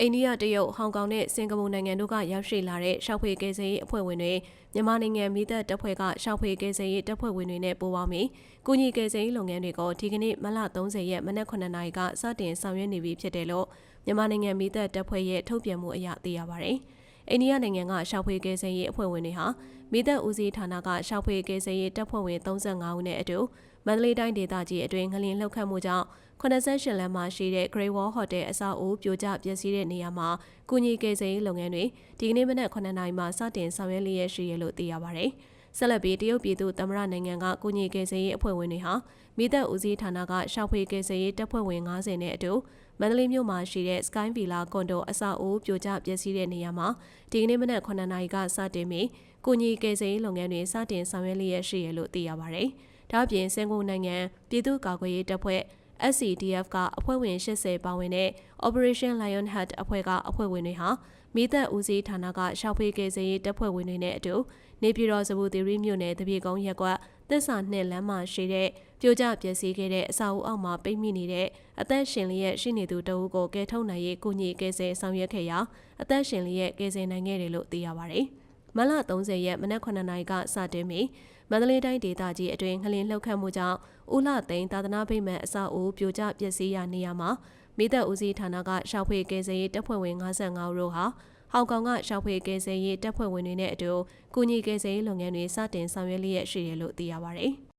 အိန္ဒိယတရုတ်ဟောင်ကောင်နဲ့စင်ကာပူနိုင်ငံတို့ကရောက်ရှိလာတဲ့ရှောက်ဖွေကယ်ဆယ်ရေးအဖွဲ့ဝင်တွေမြန်မာနိုင်ငံမိသက်တပ်ဖွဲ့ကရှောက်ဖွေကယ်ဆယ်ရေးတပ်ဖွဲ့ဝင်တွေနဲ့ပူးပေါင်းပြီးကုညီကယ်ဆယ်ရေးလုပ်ငန်းတွေကိုဒီကနေ့မလ30ရက်မနက်9:00နာရီကစတင်ဆောင်ရွက်နေပြီဖြစ်တယ်လို့မြန်မာနိုင်ငံမိသက်တပ်ဖွဲ့ရဲ့ထုတ်ပြန်မှုအရသိရပါတယ်။အိန္ဒိယနိုင်ငံကရှောက်ဖွေကယ်ဆယ်ရေးအဖွဲ့ဝင်တွေဟာမိသက်ဦးစီးဌာနကရှောက်ဖွေကယ်ဆယ်ရေးတပ်ဖွဲ့ဝင်35ဦးနဲ့အတူ မန္တလေးတိုင်းဒေသကြီးအတွင်းငလျင်လှုပ်ခတ်မှုကြောင့်88လမ်းမှာရှိတဲ့ Great Wall Hotel အဆောက်အဦပြိုကျပျက်စီးတဲ့နေရာမှာကုညီကယ်ဆယ်ရေးလုပ်ငန်းတွေဒီကနေ့မနက်9နာရီမှာစတင်ဆောင်ရွက်လျက်ရှိရလို့သိရပါဗျ။ဆက်လက်ပြီးတရုတ်ပြည်သူသမ္မတနိုင်ငံကကုညီကယ်ဆယ်ရေးအဖွဲ့ဝင်တွေဟာမိသက်ဦးစီးဌာနကရှောက်ဖွေကယ်ဆယ်ရေးတပ်ဖွဲ့ဝင်90နဲ့အတူမန္တလေးမြို့မှာရှိတဲ့ Sky Villa ကွန်ဒိုအဆောက်အဦပြိုကျပျက်စီးတဲ့နေရာမှာဒီကနေ့မနက်9နာရီကစတင်ပြီးကုညီကယ်ဆယ်ရေးလုပ်ငန်းတွေစတင်ဆောင်ရွက်လျက်ရှိရလို့သိရပါဗျ။ ဒါ့အပြင်စင်ကာပူနိုင်ငံပြည်သူ့ကာကွယ်ရေးတပ်ဖွဲ့ SCDF ကအဖွဲ့ဝင်80ပါဝင်တဲ့ Operation Lionheart အဖွဲ့ကအဖွဲ့ဝင်တွေဟာမိသက်ဦးစီးဌာနကရှောက်ဖေးကယ်ဆယ်ရေးတပ်ဖွဲ့ဝင်တွေနဲ့အတူနေပြည်တော်စပူသီရိမြို့နယ်တပြေကုန်းရက်ကွက်သစ္စာနှစ်လမ်းမှာရှိတဲ့ပြိုကျပျက်စီးခဲ့တဲ့အစာအုပ်အောက်မှာပိတ်မိနေတဲ့အသက်ရှင်လျက်ရှိနေသူတအုပ်ကိုကယ်ထုတ်နိုင်ရေးကုညီကယ်ဆယ်ဆောင်ရွက်ခဲ့ရာအသက်ရှင်လျက်ကယ်ဆယ်နိုင်ခဲ့တယ်လို့သိရပါတယ်။ မလ30ရက်မနက်9:00နာရီကစတင်ပြီးမန္တလေးတိုင်းဒေသကြီးအတွင်းငလင်လှုပ်ခတ်မှုကြောင့်ဦးလှသိန်းသာသနာ့ဗိမာန်အဆောက်အဦပြိုကျပျက်စီးရာနေရာမှာမိသက်ဦးစီးဌာနကရှောက်ဖွေကယ်ဆယ်ရေးတပ်ဖွဲ့ဝင်55ဦးတို့ဟာဟောင်ကောင်ကရှောက်ဖွေကယ်ဆယ်ရေးတပ်ဖွဲ့ဝင်တွေနဲ့အတူကုညီကယ်ဆယ်ရေးလုပ်ငန်းတွေစတင်ဆောင်ရွက်လျက်ရှိတယ်လို့သိရပါဗျ။